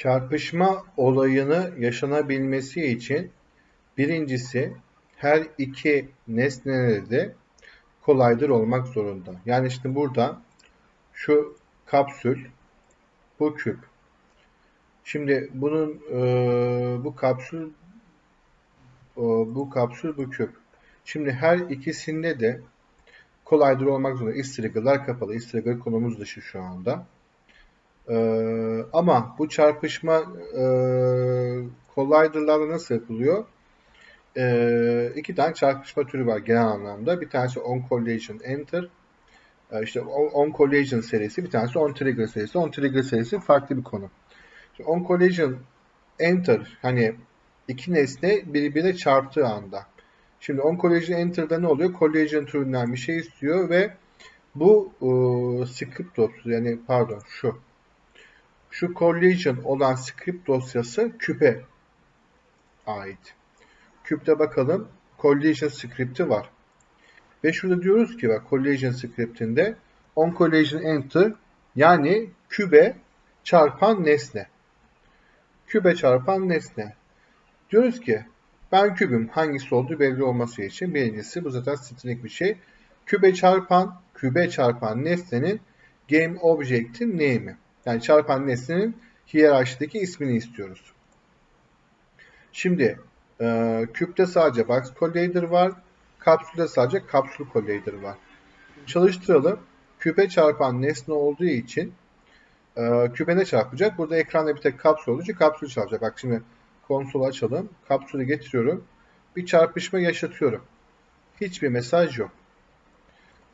Çarpışma olayını yaşanabilmesi için birincisi her iki nesnede de kolaydır olmak zorunda. Yani işte burada şu kapsül, bu küp. Şimdi bunun e, bu kapsül e, bu kapsül bu küp. Şimdi her ikisinde de kolaydır olmak zorunda. İstigra'lar kapalı. İstigra konumuz dışı şu anda. Ee, ama bu çarpışma e, kollaydırlarla nasıl yapılıyor? Ee, iki tane çarpışma türü var genel anlamda. Bir tanesi on collision enter. Ee, işte on collision serisi, bir tanesi on trigger serisi. On trigger serisi farklı bir konu. Şimdi on collision enter hani iki nesne birbirine çarptığı anda. Şimdi on collision enter'da ne oluyor? Collision türünden bir şey istiyor ve bu e, script yani pardon şu şu collision olan script dosyası küpe ait. Küpte bakalım collision script'i var. Ve şurada diyoruz ki bak collision script'inde on collision enter yani kübe çarpan nesne. Kübe çarpan nesne. Diyoruz ki ben kübüm hangisi olduğu belli olması için birincisi bu zaten string bir şey. Kübe çarpan kübe çarpan nesnenin game object'in name'i. Yani çarpan nesnenin hiyerarşideki ismini istiyoruz. Şimdi e, küpte sadece box collider var. Kapsülde sadece kapsül collider var. Çalıştıralım. Küpe çarpan nesne olduğu için e, küpe ne çarpacak? Burada ekranda bir tek kapsül olduğu için kapsül çarpacak. Bak şimdi konsolu açalım. Kapsülü getiriyorum. Bir çarpışma yaşatıyorum. Hiçbir mesaj yok.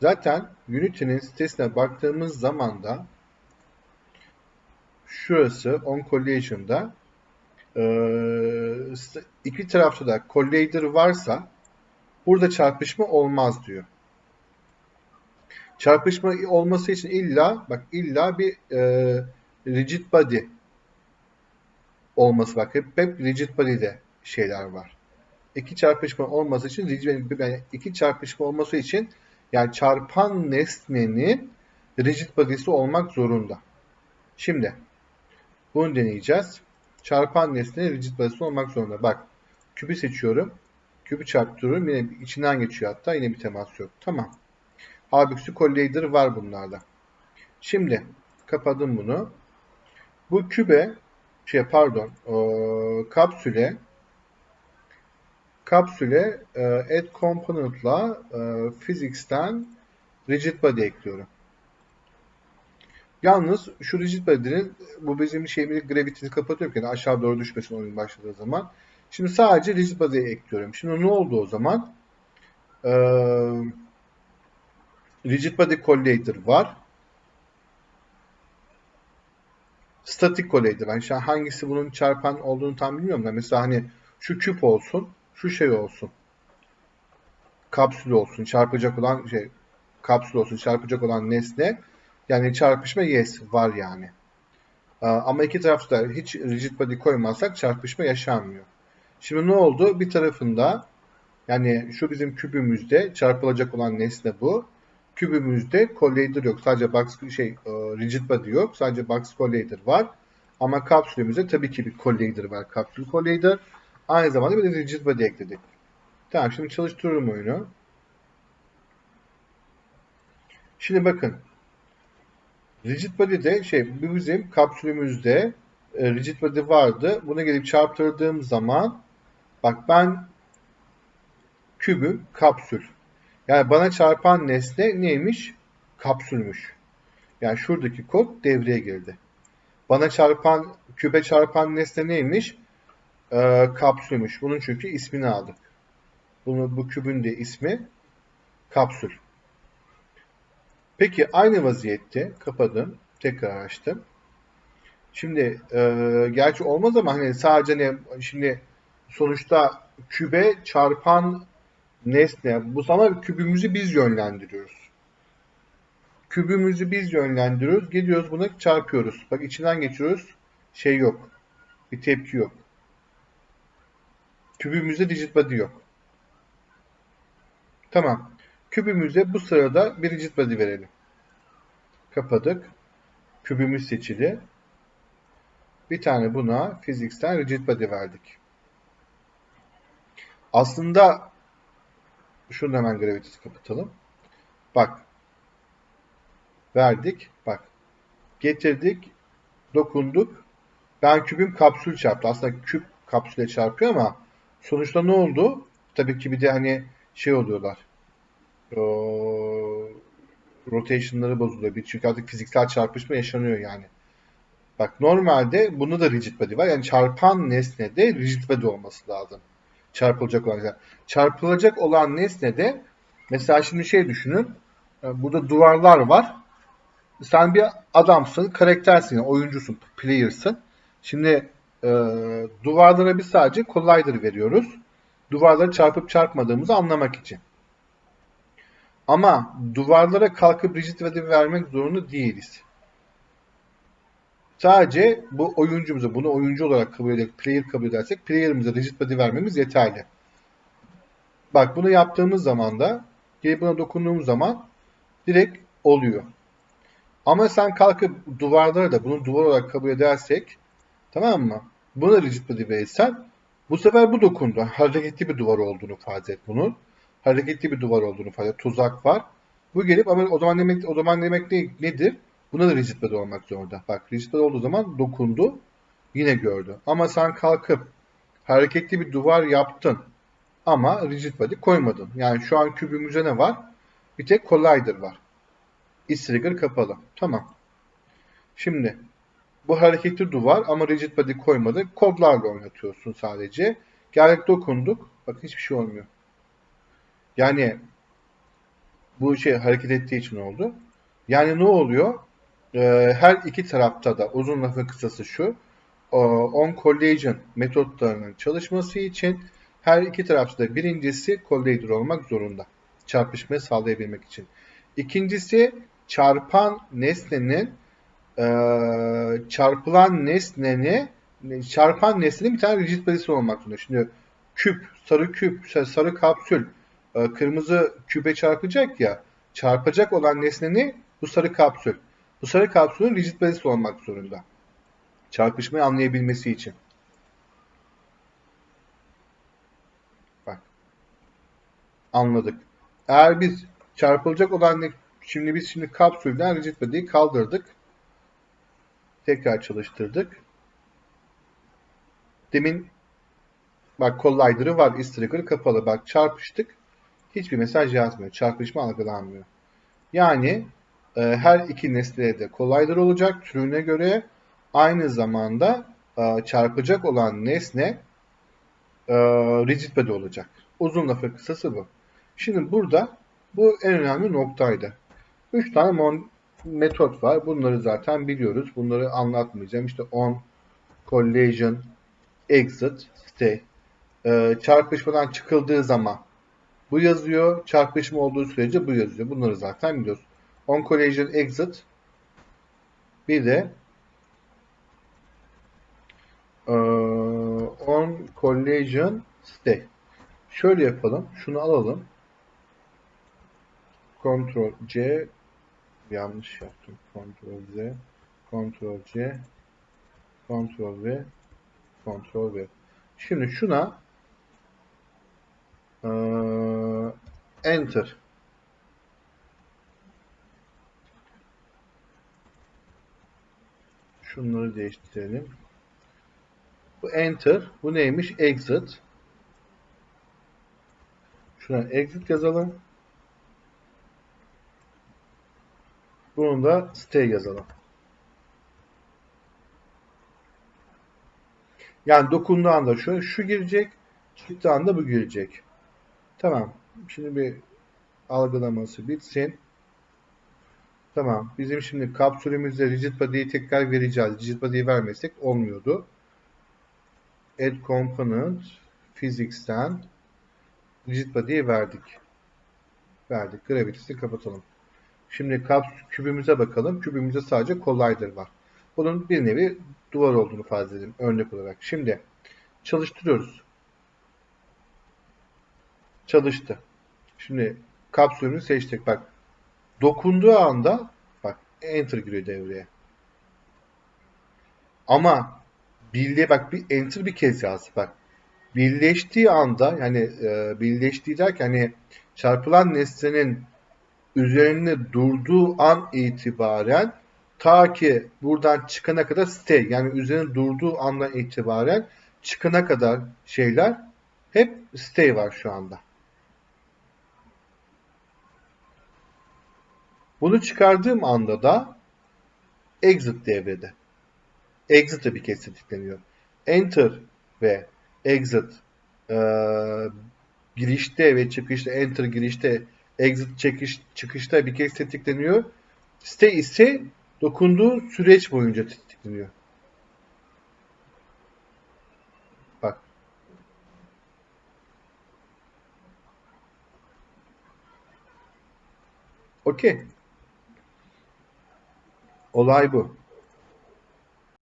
Zaten Unity'nin sitesine baktığımız zaman da şurası on collision'da iki tarafta da collider varsa burada çarpışma olmaz diyor. Çarpışma olması için illa bak illa bir e, rigid body olması bak hep, hep rigid body'de şeyler var. İki çarpışma olması için rigid yani iki çarpışma olması için yani çarpan nesnenin rigid body'si olmak zorunda. Şimdi bunu deneyeceğiz. Çarpan nesne rigid body'si olmak zorunda. Bak küpü seçiyorum. Küpü çarptırıyorum. Yine içinden geçiyor hatta. Yine bir temas yok. Tamam. Halbuki collider var bunlarda. Şimdi kapadım bunu. Bu kübe şey pardon e, kapsüle kapsüle e, add component'la e, physics'ten rigid body ekliyorum. Yalnız şu rigid body'nin bu bizim şeyimizi gravity'ni kapatıyorum aşağı doğru düşmesin oyun başladığı zaman. Şimdi sadece rigid body'ye ekliyorum. Şimdi ne oldu o zaman? Ee, rigid body collider var. Static collider. Yani şu an hangisi bunun çarpan olduğunu tam bilmiyorum da mesela hani şu küp olsun, şu şey olsun. Kapsül olsun, çarpacak olan şey kapsül olsun, çarpacak olan nesne yani çarpışma yes var yani. Ama iki tarafta hiç rigid body koymazsak çarpışma yaşanmıyor. Şimdi ne oldu? Bir tarafında yani şu bizim kübümüzde çarpılacak olan nesne bu. Kübümüzde collider yok. Sadece box şey e, rigid body yok. Sadece box collider var. Ama kapsülümüzde tabii ki bir collider var. Kapsül collider. Aynı zamanda bir de rigid body ekledik. Tamam şimdi çalıştırıyorum oyunu. Şimdi bakın Rigid body'de şey bizim kapsülümüzde e, rigid body vardı. Buna gelip çarptırdığım zaman bak ben kübüm kapsül. Yani bana çarpan nesne neymiş? Kapsülmüş. Yani şuradaki kod devreye girdi. Bana çarpan, kübe çarpan nesne neymiş? Ee, kapsülmüş. Bunun çünkü ismini aldık. Bunu, bu kübün de ismi kapsül. Peki aynı vaziyette kapadım. Tekrar açtım. Şimdi e, gerçi olmaz ama hani sadece ne şimdi sonuçta kübe çarpan nesne bu zaman kübümüzü biz yönlendiriyoruz. Kübümüzü biz yönlendiriyoruz. Gidiyoruz buna çarpıyoruz. Bak içinden geçiyoruz. Şey yok. Bir tepki yok. Kübümüzde digit body yok. Tamam. Kübümüze bu sırada bir body verelim. Kapadık. Kübümüz seçili. Bir tane buna fiziksten rigid body verdik. Aslında şunu hemen gravitesi kapatalım. Bak. Verdik. Bak. Getirdik. Dokunduk. Ben kübüm kapsül çarptı. Aslında küp kapsüle çarpıyor ama sonuçta ne oldu? Tabii ki bir de hani şey oluyorlar. O, rotation'ları bozuluyor. Çünkü artık fiziksel çarpışma yaşanıyor yani. Bak normalde bunda da rigid body var. Yani çarpan nesnede rigid body olması lazım. Çarpılacak olan. Yani çarpılacak olan nesnede mesela şimdi şey düşünün. e, Burada duvarlar var. Sen bir adamsın, karaktersin, oyuncusun, player'sın. Şimdi e, duvarlara biz sadece collider veriyoruz. Duvarları çarpıp çarpmadığımızı anlamak için. Ama duvarlara kalkıp rigid body vermek zorunda değiliz. Sadece bu oyuncumuza, bunu oyuncu olarak kabul ederek, player kabul edersek player'ımıza rigid body vermemiz yeterli. Bak bunu yaptığımız zaman da gelip buna dokunduğumuz zaman direkt oluyor. Ama sen kalkıp duvarları da bunu duvar olarak kabul edersek tamam mı? Buna rigid body verirsen bu sefer bu dokundu. Hareketli bir duvar olduğunu farz et bunun. Hareketli bir duvar olduğunu farz et. Tuzak var. Bu gelip ama o zaman demek o zaman demek ne, nedir? Buna da rigid body olmak zorunda. Bak rigid body olduğu zaman dokundu. Yine gördü. Ama sen kalkıp hareketli bir duvar yaptın. Ama rigid body koymadın. Yani şu an kübümüzde ne var? Bir tek collider var. Is-trigger kapalı. Tamam. Şimdi bu hareketli duvar ama rigid body koymadık. Kodlarla oynatıyorsun sadece. Geldik dokunduk. Bakın hiçbir şey olmuyor. Yani bu şey hareket ettiği için oldu. Yani ne oluyor? Ee, her iki tarafta da uzun lafı kısası şu. On collision metotlarının çalışması için her iki tarafta da birincisi collider olmak zorunda. Çarpışmayı sağlayabilmek için. İkincisi çarpan nesnenin e, çarpılan nesneni çarpan nesnenin bir tane rigid body'si olmak zorunda. Şimdi küp, sarı küp, sarı kapsül e, kırmızı küpe çarpacak ya çarpacak olan nesneni bu sarı kapsül. Bu sarı kapsülün rigid body'si olmak zorunda. Çarpışmayı anlayabilmesi için. Bak. Anladık. Eğer biz çarpılacak olan şimdi biz şimdi kapsülden rigid body'yi kaldırdık. Tekrar çalıştırdık. Demin bak collider'ı var. Is-trigger kapalı. Bak çarpıştık. Hiçbir mesaj yazmıyor. Çarpışma algılanmıyor. Yani e, her iki nesnede de collider olacak türüne göre aynı zamanda e, çarpacak olan nesne e, rigid body olacak. Uzun lafı kısası bu. Şimdi burada bu en önemli noktaydı. 3 tane metot var. Bunları zaten biliyoruz. Bunları anlatmayacağım. İşte on, collision, exit, stay. E, çarpışmadan çıkıldığı zaman bu yazıyor. Çarpışma olduğu sürece bu yazıyor. Bunları zaten biliyoruz. On collision exit bir de e, on collision stay. Şöyle yapalım. Şunu alalım. Ctrl C yanlış yaptım. Ctrl Z Ctrl C Ctrl V Ctrl V. Şimdi şuna Enter Şunları değiştirelim. Bu Enter. Bu neymiş? Exit. Şuna exit yazalım. Bunu da stay yazalım. Yani dokunduğu anda şu, şu girecek. Çıktığı anda bu girecek. Tamam. Şimdi bir algılaması bitsin. Tamam. Bizim şimdi kapsülümüzde rigid body'yi tekrar vereceğiz. Rigid body'yi vermesek olmuyordu. Add component physics'ten rigid body'yi verdik. Verdik. Gravity'si kapatalım. Şimdi kübümüze bakalım. Kübümüzde sadece collider var. Bunun bir nevi duvar olduğunu farz edelim örnek olarak. Şimdi çalıştırıyoruz. Çalıştı. Şimdi kapsülünü seçtik. Bak dokunduğu anda bak enter giriyor devreye. Ama birliğe bak bir enter bir kez yaz bak. Birleştiği anda yani e, birleştiği derken hani çarpılan nesnenin üzerinde durduğu an itibaren ta ki buradan çıkana kadar stay yani üzerinde durduğu andan itibaren çıkana kadar şeyler hep stay var şu anda. Bunu çıkardığım anda da exit devrede. Exit de bir kez tetikleniyor. Enter ve exit e, girişte ve çıkışta enter girişte exit çıkış, çıkışta bir kez tetikleniyor. Stay ise dokunduğu süreç boyunca tetikleniyor. Bak. Okey. Olay bu.